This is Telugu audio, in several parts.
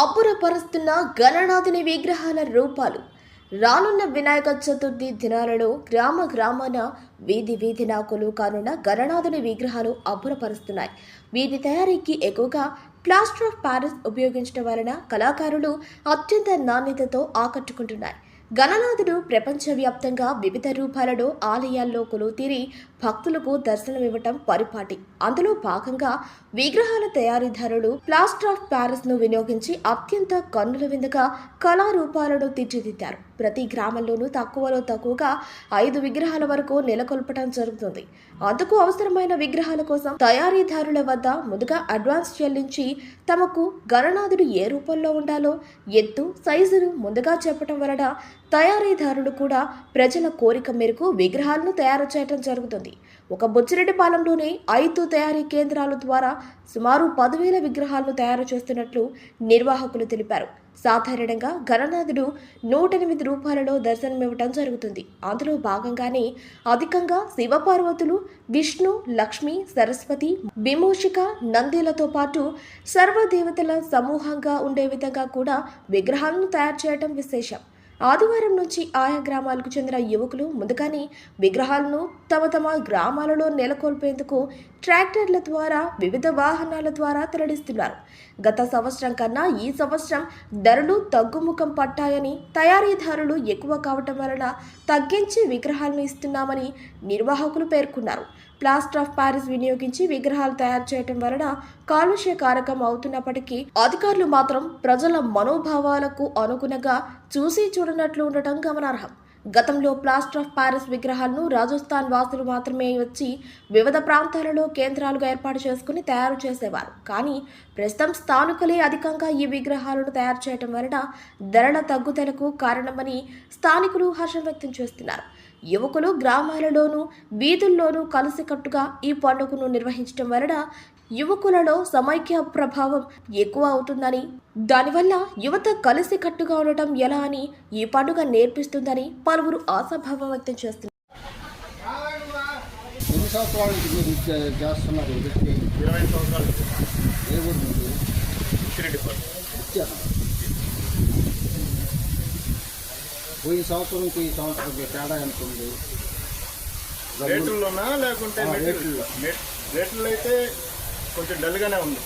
అబ్బురపరుస్తున్న గణనాథుని విగ్రహాల రూపాలు. రానున్న వినాయక చతుర్థి దినాలలో గ్రామ గ్రామాన వీధి వీధి నాకులు కానున్న గణనాథుని విగ్రహాలు అబ్బురపరుస్తున్నాయి. వీటి తయారీకి ఎక్కువగా ప్లాస్టర్ ఆఫ్ ప్యారిస్ ఉపయోగించడం వలన కళాకారులు అత్యంత నాణ్యతతో ఆకట్టుకుంటున్నాయి. గణనాథుడు ప్రపంచవ్యాప్తంగా వివిధ రూపాలలో ఆలయాల్లో కొలువుతీరి భక్తులకు దర్శనమివ్వటం పరిపాటి. అందులో భాగంగా విగ్రహాల తయారీదారులు ప్లాస్టర్ ఆఫ్ ప్యారిస్ను వినియోగించి అత్యంత కన్నుల విందుగా కళారూపాలను తీర్చిదిద్దారు. ప్రతి గ్రామంలోనూ తక్కువలో తక్కువగా ఐదు విగ్రహాల వరకు నెలకొల్పటం జరుగుతుంది. అందుకు అవసరమైన విగ్రహాల కోసం తయారీదారుల వద్ద ముందుగా అడ్వాన్స్ చెల్లించి తమకు గణనాథుడు ఏ రూపంలో ఉండాలో ఎత్తు సైజును ముందుగా చెప్పటం వలన తయారీదారులు కూడా ప్రజల కోరిక మేరకు విగ్రహాలను తయారు చేయడం జరుగుతుంది. ఒక బొచ్చిరెడ్డిపాలెంలోని ఐదు తయారీ కేంద్రాల ద్వారా సుమారు పదివేల విగ్రహాలను తయారు చేస్తున్నట్లు నిర్వాహకులు తెలిపారు. సాధారణంగా గణనాథుడు నూట ఎనిమిది రూపాయలలో దర్శనమివ్వటం జరుగుతుంది. అందులో భాగంగానే అధికంగా శివపార్వతులు విష్ణు లక్ష్మి సరస్వతి విమోషిక నందిలతో పాటు సర్వదేవతల సమూహంగా ఉండే విధంగా కూడా విగ్రహాలను తయారు చేయటం విశేషం. ఆదివారం నుంచి ఆయా గ్రామాలకు చెందిన యువకులు ముందుగానే విగ్రహాలను తమ తమ గ్రామాలలో నెలకొల్పేందుకు ట్రాక్టర్ల ద్వారా వివిధ వాహనాల ద్వారా తరలిస్తున్నారు. గత సంవత్సరం కన్నా ఈ సంవత్సరం ధరలు తగ్గుముఖం పట్టాయని తయారీదారులు ఎక్కువ కావటం వలన తగ్గించి విగ్రహాలను ఇస్తున్నామని నిర్వాహకులు పేర్కొన్నారు. ప్లాస్టర్ ఆఫ్ ప్యారిస్ వినియోగించి విగ్రహాలు తయారు చేయటం వలన కాలుష్య కారకం అవుతున్నప్పటికీ అధికారులు మాత్రం ప్రజల మనోభావాలకు అనుగుణంగా చూసి చూడనట్లు ఉండటం గమనార్హం. గతంలో ప్లాస్టర్ ఆఫ్ ప్యారిస్ విగ్రహాలను రాజస్థాన్ వాసులు మాత్రమే వచ్చి వివిధ ప్రాంతాలలో కేంద్రాలుగా ఏర్పాటు చేసుకుని తయారు చేసేవారు. కానీ ప్రస్తుతం స్థానికులే అధికంగా ఈ విగ్రహాలను తయారు చేయటం వలన ధరల తగ్గుదలకు కారణమని స్థానికులు హర్షం వ్యక్తం చేస్తున్నారు. యువకులు గ్రామాలలోనూ వీధుల్లోనూ కలిసికట్టుగా ఈ పండుగను నిర్వహించడం వలన యువకులలో సమైక్య ప్రభావం ఎక్కువ అవుతుందని దానివల్ల యువత కలిసికట్టుగా ఉండటం ఎలా అని ఈ పండుగ నేర్పిస్తుందని పలువురు ఆశాభావం వ్యక్తం చేస్తున్నారు. పోయిన సంవత్సరంకి ఈ సంవత్సరంకి తేడా ఎంత ఉంది? రేట్లలోనా లేకుంటే రేట్లలో. రేట్లు. అయితే కొంచెం డల్గానే ఉంది.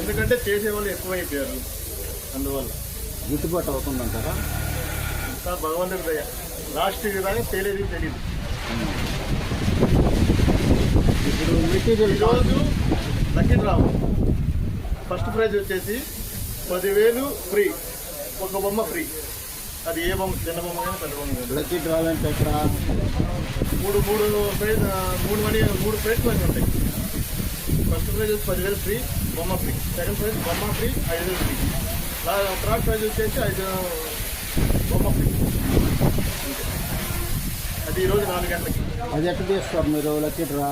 ఎందుకంటే చేసేవాళ్ళు ఎక్కువైపోయారు. అందువల్ల. గిట్టుబాటు అవుతుందంటారా? ఇంకా భగవంతుడి దయ. లాస్ట్ దాకా తెలియదు తెలియదు ఇప్పుడు మెటీరియల్ ఈరోజు లక్కీ డ్రావు ఫస్ట్ ప్రైజ్ వచ్చేసి పదివేలు ఫ్రీ. ఒక బొమ్మ ఫ్రీ. అది ఏ బొమ్మ? చిన్న బొమ్మ కానీ పెద్ద బొమ్మ కానీ లక్కీ డ్రాల్ అంటే ఎక్కడ? మూడు మూడు ప్రైజ్ మూడు మనీ మూడు ప్రైజ్ ఉంటాయి. ఫస్ట్ ప్రైజ్ వచ్చి పదివేలు ఫ్రీ బొమ్మ ఫ్రీ సెకండ్ ప్రైజ్ బొమ్మ ఫ్రీ ఐదు వేలు ఫ్రీ థర్డ్ ప్రైజ్ వచ్చేసి ఐదు బొమ్మ ఫ్రీ. అది ఈరోజు నాలుగు గంటలకి. అది ఎక్కడ తీస్తారు మీరు? Lucky draw?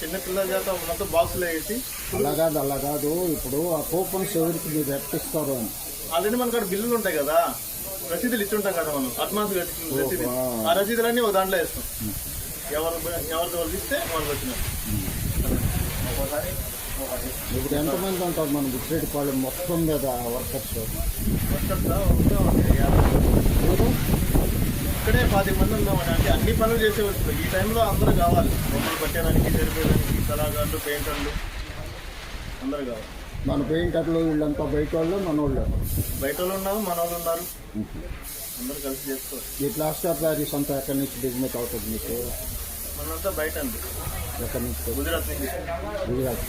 చిన్న పిల్లల చేత మొత్తం బాక్సులో వేసి అలా కాదు అలా కాదు. ఇప్పుడు ఆ కూపన్స్ ఎవరికి మీరు ఎట్టిస్తారు అని. ఆల్రెడీ మన కాడ బిల్లులు ఉంటాయి కదా. రసీదులు ఇచ్చుంటాం కదా మనం. అడ్వాన్స్ కట్టిన రసీదు. ఓహో. ఆ రసీదులన్నీ ఒక దాంట్లో వేస్తాం. ఎవరు ఎవరిది వాళ్ళు ఇస్తే వాళ్ళు వచ్చినారు ఇప్పుడు ఎంతమంది ఉంటారు మన బుచ్చిరెడ్డిపాళెం మొత్తం మీద వర్కర్స్. ఇక్కడే పాతి మంది ఉన్నామని అంటే అన్ని పనులు చేసేవచ్చు ఈ టైంలో అందరూ కావాలి. బొమ్మలు పట్టేదానికి జరిపేదానికి కళాకారులు పెయింటర్లు అందరూ కావాలి. మన పెయింటర్లు వీళ్ళంతా బయట వాళ్ళు మన వాళ్ళు బయట వాళ్ళు ఉన్నారు మన వాళ్ళు ఉన్నారు. అందరూ కలిసి చేసుకోవాలి. ఈ ప్లాస్టర్ ప్యారిస్ అంతా ఎక్కడి నుంచి బిజినెస్ అవుతుంది మీకు? మనంతా బయట అండి. ఎక్కడి నుంచి? గుజరాత్ గుజరాత్.